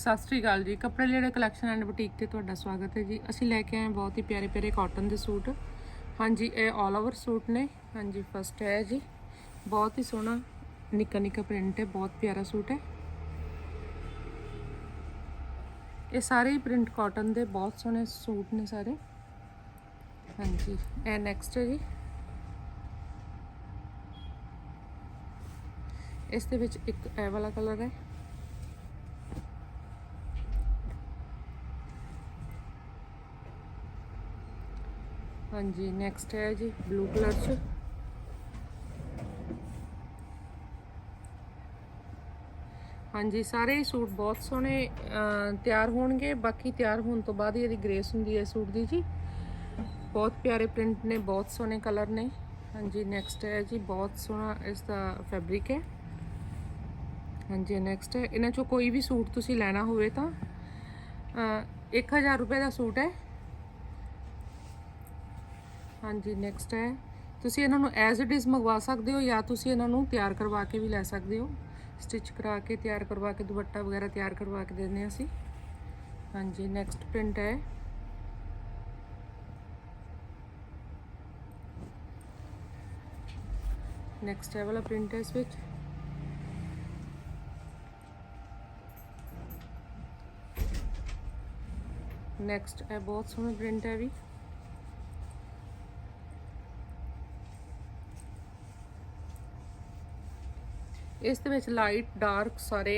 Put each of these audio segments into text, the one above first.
ਸਤਿ ਸ੍ਰੀ ਅਕਾਲ ਜੀ। ਕੱਪੜੇ ਜਿਹੜੇ ਕਲੈਕਸ਼ਨ ਐਂਡ ਬੁਟੀਕ ਤੇ ਤੁਹਾਡਾ ਸਵਾਗਤ ਹੈ ਜੀ। ਅਸੀਂ ਲੈ ਕੇ ਆਏ ਬਹੁਤ ਹੀ ਪਿਆਰੇ ਪਿਆਰੇ ਕਾਟਨ ਦੇ ਸੂਟ। ਹਾਂਜੀ, ਇਹ ਆਲ ਓਵਰ ਸੂਟ ਨੇ। ਹਾਂਜੀ ਫਸਟ ਹੈ ਜੀ। ਬਹੁਤ ਹੀ ਸੋਹਣਾ, ਨਿੱਕਾ ਨਿੱਕਾ ਪ੍ਰਿੰਟ ਹੈ, ਬਹੁਤ ਪਿਆਰਾ ਸੂਟ ਹੈ। ਇਹ ਸਾਰੇ ਹੀ ਪ੍ਰਿੰਟ ਕਾਟਨ ਦੇ ਬਹੁਤ ਸੋਹਣੇ ਸੂਟ ਨੇ ਸਾਰੇ। ਹਾਂਜੀ, ਇਹ ਨੈਕਸਟ ਹੈ ਜੀ। ਇਸ ਦੇ ਵਿੱਚ ਇੱਕ ਇਹ ਵਾਲਾ ਕਲਰ ਹੈ। ਹਾਂਜੀ ਨੈਕਸਟ ਹੈ ਜੀ ਬਲੂ ਕਲਰ ਚ। ਹਾਂਜੀ ਸਾਰੇ ਹੀ ਸੂਟ ਬਹੁਤ ਸੋਹਣੇ ਤਿਆਰ ਹੋਣਗੇ। ਬਾਕੀ ਤਿਆਰ ਹੋਣ ਤੋਂ ਬਾਅਦ ਹੀ ਇਹਦੀ ਗ੍ਰੇਸ ਹੁੰਦੀ ਹੈ ਸੂਟ ਦੀ ਜੀ। ਬਹੁਤ ਪਿਆਰੇ ਪ੍ਰਿੰਟ ਨੇ ਬਹੁਤ ਸੋਹਣੇ ਕਲਰ ਨੇ। ਹਾਂਜੀ ਨੈਕਸਟ ਹੈ ਜੀ ਬਹੁਤ ਸੋਹਣਾ ਇਸ ਦਾ ਫੈਬਰਿਕ ਹੈ। ਹਾਂਜੀ ਨੈਕਸਟ ਹੈ। ਇਹਨਾਂ ਚੋਂ ਕੋਈ ਵੀ ਸੂਟ ਤੁਸੀਂ ਲੈਣਾ ਹੋਵੇ ਤਾਂ ਅਹ, 1000 ਰੁਪਏ ਦਾ ਸੂਟ ਹੈ। ਹਾਂਜੀ ਨੈਕਸਟ ਹੈ। ਤੁਸੀਂ ਇਹਨਾਂ ਨੂੰ ਐਜ਼ ਇਟ ਇਜ਼ ਮੰਗਵਾ ਸਕਦੇ ਹੋ ਜਾਂ ਤੁਸੀਂ ਇਹਨਾਂ ਨੂੰ ਤਿਆਰ ਕਰਵਾ ਕੇ ਵੀ ਲੈ ਸਕਦੇ ਹੋ। ਸਟਿਚ ਕਰਾ ਕੇ, ਤਿਆਰ ਕਰਵਾ ਕੇ, ਦੁਪੱਟਾ ਵਗੈਰਾ ਤਿਆਰ ਕਰਵਾ ਕੇ ਦਿੰਦੇ ਹਾਂ ਅਸੀਂ। ਹਾਂਜੀ ਨੈਕਸਟ ਪ੍ਰਿੰਟ ਹੈ। ਨੈਕਸਟ ਹੈ ਵਾਲਾ ਪ੍ਰਿੰਟ ਹੈ ਇਸ ਵਿੱਚ। ਨੈਕਸਟ ਹੈ ਬਹੁਤ ਸੋਹਣਾ ਪ੍ਰਿੰਟ ਹੈ ਵੀ। ਇਸ ਦੇ ਵਿੱਚ ਲਾਈਟ ਡਾਰਕ ਸਾਰੇ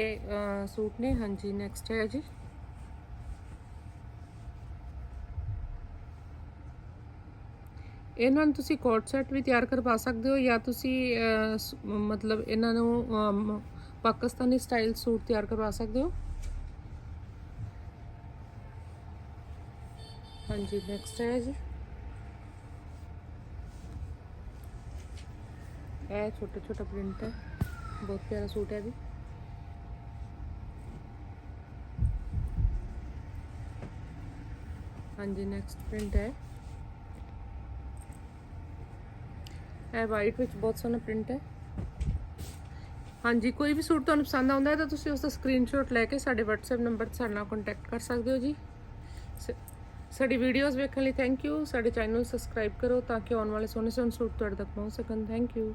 ਸੂਟ ਨੇ। ਹਾਂਜੀ ਨੈਕਸਟ ਹੈ ਜੀ। ਇਹਨਾਂ ਨੂੰ ਤੁਸੀਂ ਕੋਟ ਸੈਟ ਵੀ ਤਿਆਰ ਕਰਵਾ ਸਕਦੇ ਹੋ ਜਾਂ ਤੁਸੀਂ ਮਤਲਬ ਇਹਨਾਂ ਨੂੰ ਪਾਕਿਸਤਾਨੀ ਸਟਾਈਲ ਸੂਟ ਤਿਆਰ ਕਰਵਾ ਸਕਦੇ ਹੋ। ਹਾਂਜੀ ਨੈਕਸਟ ਹੈ ਜੀ। ਇਹ ਛੋਟਾ ਛੋਟਾ ਪ੍ਰਿੰਟ ਹੈ। ਬਹੁਤ ਪਿਆਰਾ ਸੂਟ ਹੈ ਜੀ। ਹਾਂਜੀ ਨੈਕਸਟ ਪ੍ਰਿੰਟ ਹੈ। ਇਹ ਵਾਈਟ ਵਿੱਚ ਬਹੁਤ ਸੋਹਣਾ ਪ੍ਰਿੰਟ ਹੈ। ਹਾਂਜੀ, ਕੋਈ ਵੀ ਸੂਟ ਤੁਹਾਨੂੰ ਪਸੰਦ ਆਉਂਦਾ ਹੈ ਤਾਂ ਤੁਸੀਂ ਉਸ ਦਾ ਸਕਰੀਨਸ਼ਾਟ ਲੈ ਕੇ ਸਾਡੇ WhatsApp ਨੰਬਰ ਤੇ ਸਾਡੇ ਨਾਲ ਕੰਟੈਕਟ ਕਰ ਸਕਦੇ ਹੋ ਜੀ। ਸ- ਸਾਡੀ ਵੀਡੀਓਜ਼ ਵੇਖਣ ਲਈ ਥੈਂਕ ਯੂ ਸਾਡੇ ਚੈਨਲ ਨੂੰ ਸਬਸਕ੍ਰਾਈਬ ਕਰੋ ਤਾਂ ਕਿ ਆਉਣ ਵਾਲੇ ਸੋਹਣੇ ਸੋਹਣੇ ਸੂਟ ਤੁਹਾਡੇ ਤੱਕ ਪਹੁੰਚ ਸਕਣ। Thank you